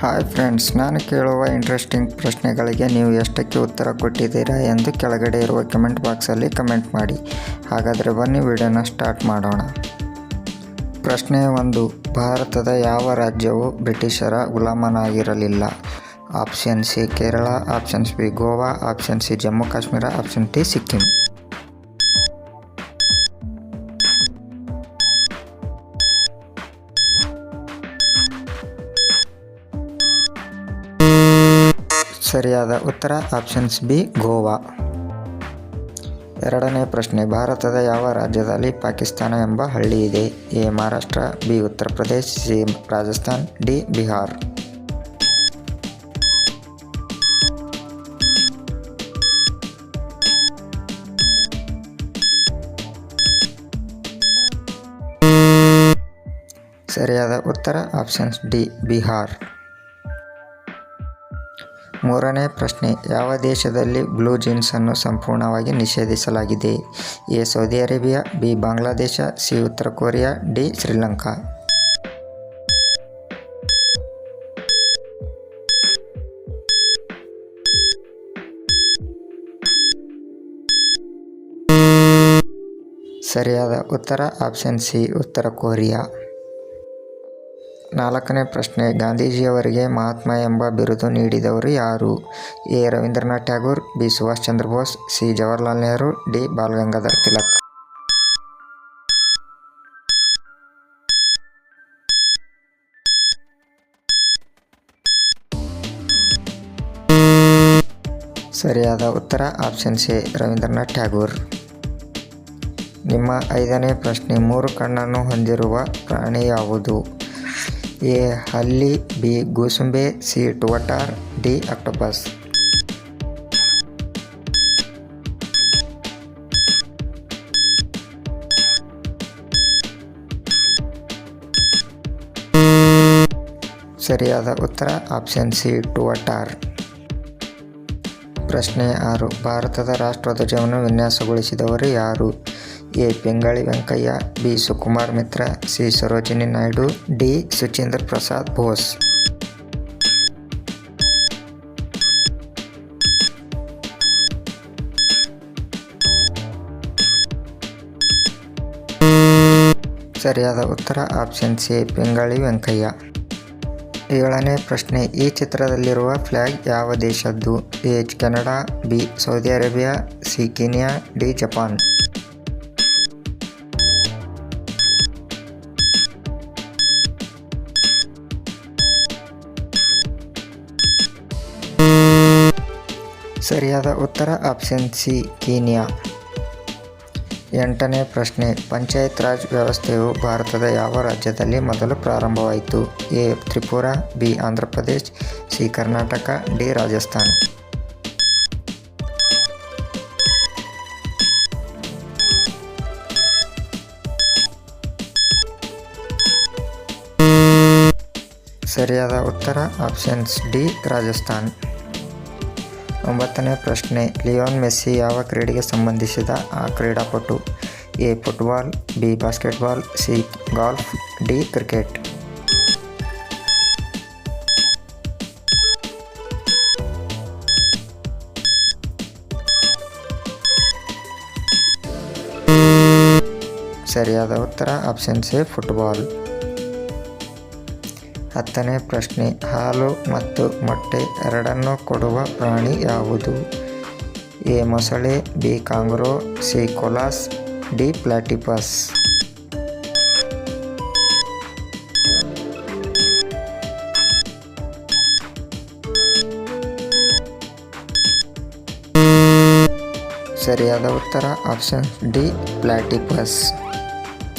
Hi friends, ನಾನು ಕೇಳುವ interesting ಪ್ರಶ್ನೆಗಳಿಗೆ ನೀವು ಎಷ್ಟಕ್ಕೆ ಉತ್ತರ ಕೊಟ್ಟಿದ್ದೀರಾ ಎಂದು ಕೆಳಗಡೆ ಇರುವ ಕಮೆಂಟ್ ಬಾಕ್ಸಲ್ಲಿ ಕಮೆಂಟ್ ಮಾಡಿ. ಹಾಗಾದರೆ ಬನ್ನಿ, ವಿಡಿಯೋನ ಸ್ಟಾರ್ಟ್ ಮಾಡೋಣ. ಪ್ರಶ್ನೆ ಒಂದು, ಭಾರತದ ಯಾವ ರಾಜ್ಯವು ಬ್ರಿಟಿಷರ ಗುಲಾಮನಾಗಿರಲಿಲ್ಲ? Option C, Kerala options B Goa option C, Jammu, Kashmir option D, Sikkim. ಸರಿಯಾದ ಉತ್ತರ ಆಪ್ಷನ್ಸ್ ಬಿ, ಗೋವಾ. ಎರಡನೇ ಪ್ರಶ್ನೆ, ಭಾರತದ ಯಾವ ರಾಜ್ಯದಲ್ಲಿ ಪಾಕಿಸ್ತಾನ ಎಂಬ ಹಳ್ಳಿ ಇದೆ? A, Maharashtra, B, Uttar Pradesh, C, Rajasthan, D, Bihar. ಸರಿಯಾದ ಉತ್ತರ ಆಪ್ಷನ್ಸ್ ಡಿ, ಬಿಹಾರ್. ಮೂರನೇ ಪ್ರಶ್ನೆ, ಯಾವ ದೇಶದಲ್ಲಿ ಬ್ಲೂ ಜೀನ್ಸನ್ನು ಸಂಪೂರ್ಣವಾಗಿ ನಿಷೇಧಿಸಲಾಗಿದೆ? A, Saudi Arabia, B, Bangladesh, C, ಉತ್ತರ ಕೊರಿಯಾ, ಡಿ, ಶ್ರೀಲಂಕಾ. ಸರಿಯಾದ ಉತ್ತರ ಆಪ್ಷನ್ ಸಿ, ಉತ್ತರ ಕೊರಿಯಾ. ನಾಲ್ಕನೇ ಪ್ರಶ್ನೆ, ಗಾಂಧೀಜಿಯವರಿಗೆ ಮಹಾತ್ಮ ಎಂಬ ಬಿರುದು ನೀಡಿದವರು ಯಾರು? A. Rabindranath Tagore, B. Subhash Chandra Bose, C. Jawaharlal Nehru, D. Balgangadhar Tilak. ಸರಿಯಾದ ಉತ್ತರ, ಆಪ್ಷನ್ ಸಿ, ರವೀಂದ್ರನಾಥ್ ಟ್ಯಾಗೂರ್. ನಿಮ್ಮ ಐದನೇ ಪ್ರಶ್ನೆ, ಮೂರು ಕಣ್ಣನ್ನು ಹೊಂದಿರುವ ಪ್ರಾಣಿ ಯಾವುದು? ಎ, ಹಲ್ಲಿ, ಬಿ, ಗೂಸುಂಬೆ, ಸಿ ಟೊಟಾರ್ ಡಿ, ಅಕ್ಟೋಪಸ್. ಸರಿಯಾದ ಉತ್ತರ, ಆಪ್ಷನ್ ಸಿ, ಟುವಟಾರ್. ಪ್ರಶ್ನೆ ಆರು, ಭಾರತದ ರಾಷ್ಟ್ರಧ್ವಜವನ್ನು ವಿನ್ಯಾಸಗೊಳಿಸಿದವರು ಯಾರು? A Pingali Venkayya, B. Sukumar Mitra, C. Sarojini Naidu, D. Suchendra Prasad Bose ಸರಿಯಾದ ಉತ್ತರ, ಆಪ್ಷನ್ ಸಿ ಪಿಂಗಾಳಿ ವೆಂಕಯ್ಯ. ಏಳನೇ ಪ್ರಶ್ನೆ, ಈ ಚಿತ್ರದಲ್ಲಿರುವ ಫ್ಲ್ಯಾಗ್ ಯಾವ ದೇಶದ್ದು? A. Canada B. Saudi Arabia, C. Kenya, D. Japan. ಸರಿಯಾದ ಉತ್ತರ ಆಪ್ಷನ್ ಸಿ, ಕೀನಿಯಾ. ಎಂಟನೇ ಪ್ರಶ್ನೆ, ಪಂಚಾಯತ್ ರಾಜ್ ವ್ಯವಸ್ಥೆಯು ಭಾರತದ ಯಾವ ರಾಜ್ಯದಲ್ಲಿ ಮೊದಲು ಪ್ರಾರಂಭವಾಯಿತು? A, Tripura, B Andhra Pradesh C, Karnataka, D, Rajasthan. ಸರಿಯಾದ ಉತ್ತರ ಆಪ್ಷನ್ಸ್ ಡಿ, ರಾಜಸ್ಥಾನ್. ಒಂಬತ್ತನೇ ಪ್ರಶ್ನೆ, ಲಿಯೋನ್ ಮೆಸ್ಸಿ ಯಾವ ಕ್ರೀಡೆಗೆ ಸಂಬಂಧಿಸಿದ ಆ ಕ್ರೀಡಾಪಟು? A, football, B, basketball, C, golf, D, cricket. ಸರಿಯಾದ ಉತ್ತರ, ಆಪ್ಷನ್ ಸಿ, ಫುಟ್ಬಾಲ್. ಹತ್ತನೇ ಪ್ರಶ್ನೆ, ಹಾಲು ಮತ್ತು ಮೊಟ್ಟೆ ಎರಡನ್ನೂ ಕೊಡುವ ಪ್ರಾಣಿ ಯಾವುದು? ಎ, ಮೊಸಳೆ, B, kangaroo, C, koalas, D, platypus. ಸರಿಯಾದ ಉತ್ತರ, ಆಪ್ಷನ್ ಡಿ, ಪ್ಲಾಟಿಪಸ್.